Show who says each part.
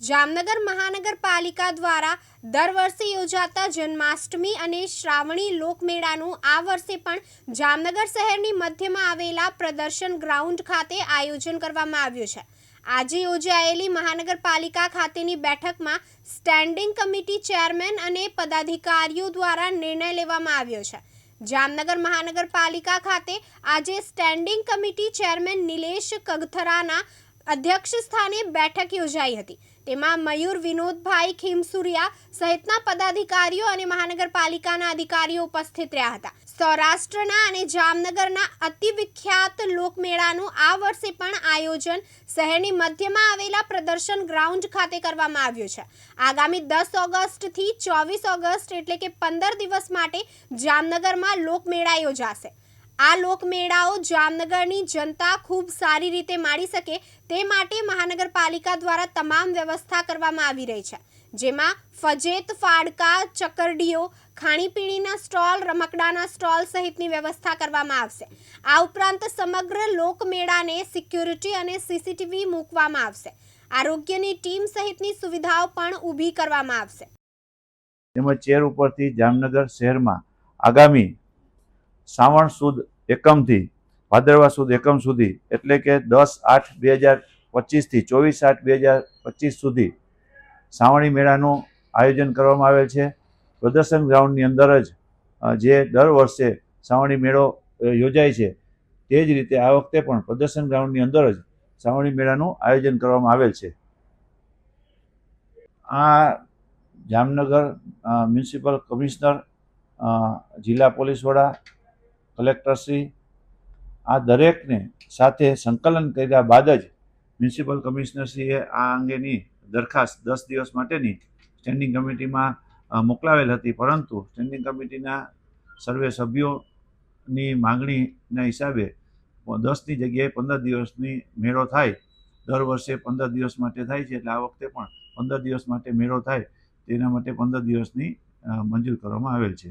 Speaker 1: જામનગર મહાનગરપાલિકા દ્વારા દર વર્ષે યોજાતા જન્માષ્ટમી અને શ્રાવણી લોકમેળાનું આ વર્ષે પણ જામનગર શહેરની મધ્યમાં આવેલા પ્રદર્શન ગ્રાઉન્ડ ખાતે આયોજન કરવામાં આવ્યું છે. આજે યોજાયેલી મહાનગરપાલિકા ખાતેની બેઠકમાં સ્ટેન્ડિંગ કમિટી ચેરમેન અને પદાધિકારીઓ દ્વારા નિર્ણય લેવામાં આવ્યો છે. જામનગર મહાનગરપાલિકા ખાતે આજે સ્ટેન્ડિંગ કમિટી ચેરમેન નિલેશ કગથરાના અધ્યક્ષ સ્થાને બેઠક યોજાઈ હતી. તેમાં મયુર, વિનોદભાઈ, ખીમસુરિયા સહિતના પદાધિકારીઓ અને મહાનગરપાલિકાના અધિકારીઓ ઉપસ્થિત રહ્યા હતા. સૌરાષ્ટ્રના અને જામનગરના અતિ વિખ્યાત લોકમેળાનું આ વર્ષે પણ આયોજન શહેરની મધ્યમાં આવેલા પ્રદર્શન ગ્રાઉન્ડ ખાતે કરવામાં આવ્યું છે. આગામી દસ ઓગસ્ટથી ચોવીસ ઓગસ્ટ એટલે કે પંદર દિવસ માટે જામનગરમાં લોકમેળા યોજાશે. આ લોકમેળાઓ જામનગરની જનતા ખૂબ સારી રીતે માણી શકે તે માટે મહાનગરપાલિકા દ્વારા તમામ વ્યવસ્થા કરવામાં આવી રહી છે. જેમાં ફજેત ફાડકા, ચકરડીઓ, ખાણીપીણીના સ્ટોલ, રમકડાના સ્ટોલ સહિતની વ્યવસ્થા કરવામાં આવશે. આ ઉપરાંત સમગ્ર લોકમેળાને સિક્યુરિટી અને સીસીટીવી મૂકવામાં આવશે. આરોગ્યની ટીમ સહિતની સુવિધાઓ પણ ઊભી કરવામાં આવશે.
Speaker 2: તેમજ ચેર ઉપરથી જામનગર શહેરમાં આગામી શ્રાવણ સુદ એકમથી, ભાદરવા સુદ એકમ સુધી, એટલે કે દસ આઠ બે હજાર પચીસથી, ચોવીસ આઠ બે હજાર પચીસ સુધી શ્રાવણી મેળાનું આયોજન કરવામાં આવેલ છે. પ્રદર્શન ગ્રાઉન્ડની અંદર જ જે દર વર્ષે શ્રાવણી મેળો યોજાય છે, તે જ રીતે આ વખતે પણ પ્રદર્શન ગ્રાઉન્ડની અંદર જ શ્રાવણી મેળાનું આયોજન કરવામાં આવેલ છે. આ જામનગર મ્યુનિસિપલ કમિશનર જિલ્લા પોલીસ વડા કલેક્ટરશ્રી આ દરેકને સાથે સંકલન કર્યા બાદ જ મ્યુનિસિપલ કમિશનરશ્રીએ આ અંગેની દરખાસ્ત દસ દિવસ માટેની સ્ટેન્ડિંગ કમિટીમાં મોકલાવેલ હતી. પરંતુ સ્ટેન્ડિંગ કમિટીના સર્વે સભ્યોની માંગણીના હિસાબે દસની જગ્યાએ પંદર દિવસની મેળો થાય. દર વર્ષે પંદર દિવસ માટે થાય છે. એટલે આ વખતે પણ પંદર દિવસ માટે મેળો થાય. તેના માટે પંદર દિવસની મંજૂર કરવામાં આવેલ છે.